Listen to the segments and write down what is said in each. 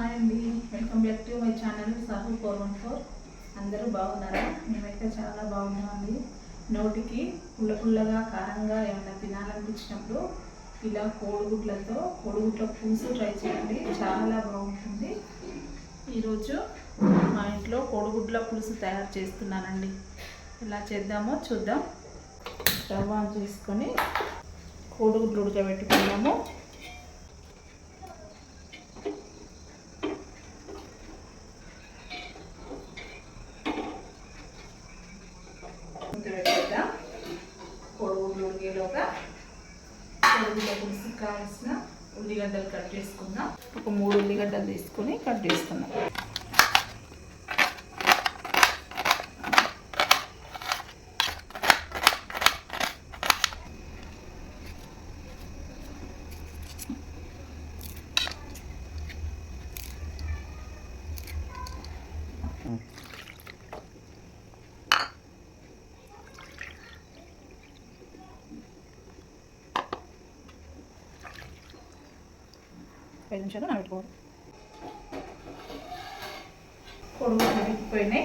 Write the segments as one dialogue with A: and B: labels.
A: Hi అండి. Welcome back to my channel Sahu four one four. అందరూ బాగున్నారా? మేమైతే చాలా బాగున్నామండి. నోటికి పుల్ల పుల్లగా కారంగా ఏమైనా తినాలనిపించినప్పుడు ఇలా కోడిగుడ్లతో కోడిగుడ్ల పులుసు ట్రై చేయండి. చాలా బాగుంటుంది. ఈరోజు మా ఇంట్లో కోడిగుడ్ల పులుసు తయారు చేస్తున్నానండి. ఎలా చేద్దామో చూద్దాం. స్టవ్ ఆన్ చేసుకొని కోడిగుడ్లు ఉడకబెట్టుకున్నాము మూత పెట్టేద్దాం ఉడికేలోగా కావాల్సిన ఉల్లిగడ్డలు కట్ చేసుకుందాం. ఒక మూడు ఉల్లిగడ్డలు తీసుకొని కట్ చేసుకుందాం. ఐదు నిమిషాలు నానబెట్టుకోవాలి కొడుకు ఉడికిపోయినాయి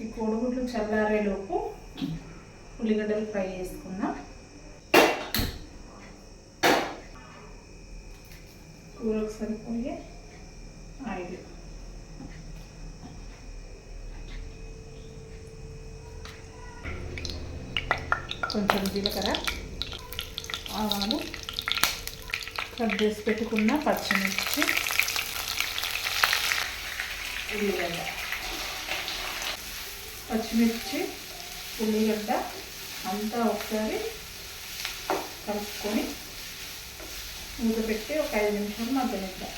A: ఈ కోడిగుడ్లు చల్లారేలోపు ఉల్లిగడ్డలు ఫ్రై చేసుకుందాం. కూరకు సరిపోయే ఆయిల్ కొంచెం జీలకర్ర ఆవాలు కట్ చేసి పెట్టుకున్న పచ్చిమిర్చి ఉల్లిగడ్డ. పచ్చిమిర్చి ఉల్లిగడ్డ అంతా ఒకసారి కలుపుకొని మూత పెట్టి ఒక ఐదు నిమిషాలు మగ్గనిద్దాం.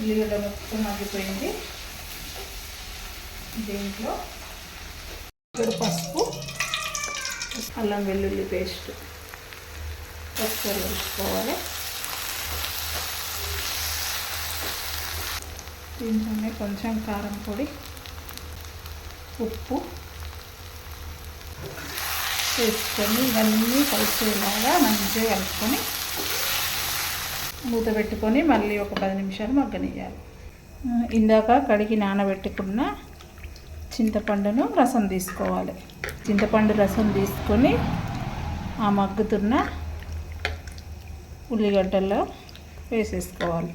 A: ఉల్లిగడ్డ మొత్తం మగ్గిపోయింది దీంట్లో ఇక్కడ పసుపు అల్లం వెల్లుల్లి పేస్ట్ ఒకసారి వేసుకోవాలి. దీంట్లోనే కొంచెం కారం పొడి ఉప్పు వేసుకొని ఇవన్నీ కలిసేలాగా మంచిగా కలుపుకొని మూత పెట్టుకొని మళ్ళీ ఒక పది నిమిషాలు మగ్గనియాలి ఇందాక కడిగి నానబెట్టుకున్న చింతపండును రసం తీసుకోవాలి. చింతపండు రసం తీసుకొని ఆ మగ్గుతున్న ఉల్లిగడ్డల్లో వేసేసుకోవాలి.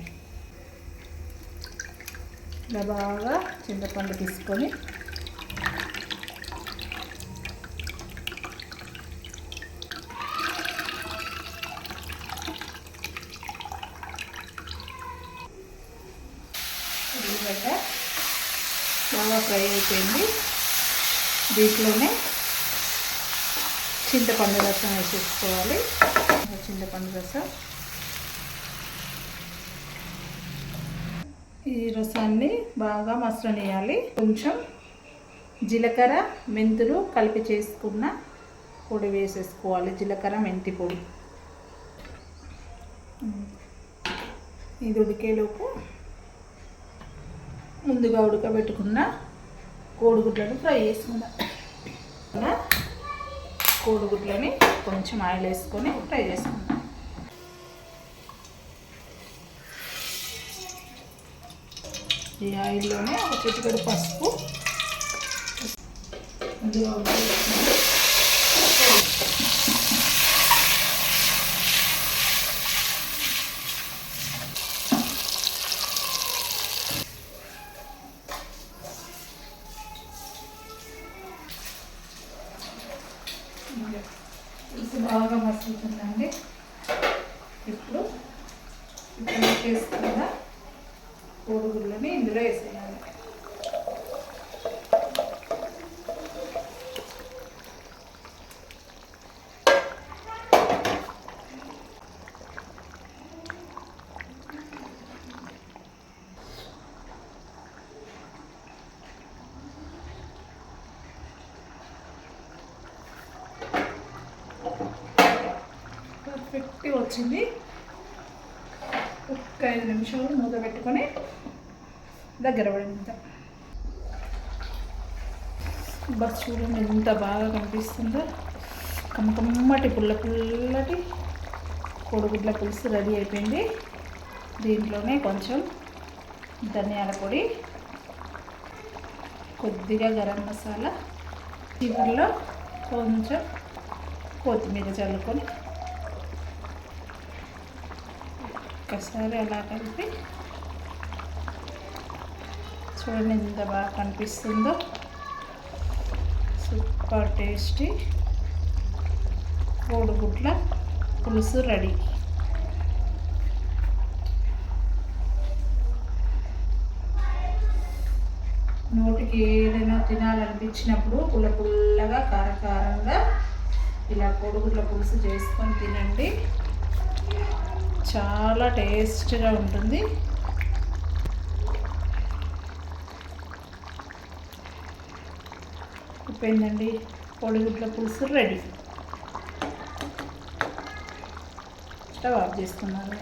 A: ఇలా బాగా చింతపండు తీసుకొని ఉల్లిగడ్డ బాగా ఫ్రై అయిపోయింది. దీంట్లోనే చింతపండు రసం వేసేసుకోవాలి. చింతపండు రసం. ఈ రసాన్ని బాగా మసలనియాలి కొంచెం జీలకర్ర మెంతులు కలిపి చేసుకున్న పొడి వేసేసుకోవాలి. జీలకర్ర మెంతి పొడి. ఇది ఉడికేలోపు ముందుగా ఉడకబెట్టుకున్న కోడిగుడ్లను ఫ్రై చేసుకుందాం. కోడిగుడ్లని కొంచెం ఆయిల్ వేసుకొని ఫ్రై చేసుకుందాం. ఈ ఆయిల్లోనే ఒక చిటికడు పసుపు. ముందుగా ఉడకబెట్టుకున్న పులుసు బాగా మసులుతుందండి. ఇప్పుడు ఇప్పుడు వేసుకున్న కోడిగుడ్లని ఇందులో వేసేయాలి. వచ్చింది. ఒక్క ఐదు నిమిషాలు మూత పెట్టుకొని దగ్గర పడింది. బస్ చూడండి ఎంత బాగా కనిపిస్తుందో. కమ్మకమ్మటి పుల్ల పుల్లటి కోడిగుడ్ల పులుసు రెడీ అయిపోయింది. దీంట్లోనే కొంచెం ధనియాల పొడి కొద్దిగా గరం మసాలా చివరిలో కొంచెం కొత్తిమీర చల్లుకొని ఒక్కసారి అలా కలిపి చూడండి ఎంత బాగా కనిపిస్తుందో. సూపర్ టేస్టీ కోడిగుడ్ల పులుసు రెడీ. నోటికి ఏదైనా తినాలనిపించినప్పుడు పుల్ల పుల్లగా కారకారంగా ఇలా కోడిగుడ్ల పులుసు చేసుకొని తినండి. చాలా టేస్ట్గా ఉంటుంది. అయిపోయిందండి పొడిగుడ్ల పులుసు రెడీ. స్టవ్ ఆఫ్ చేసుకున్నాను.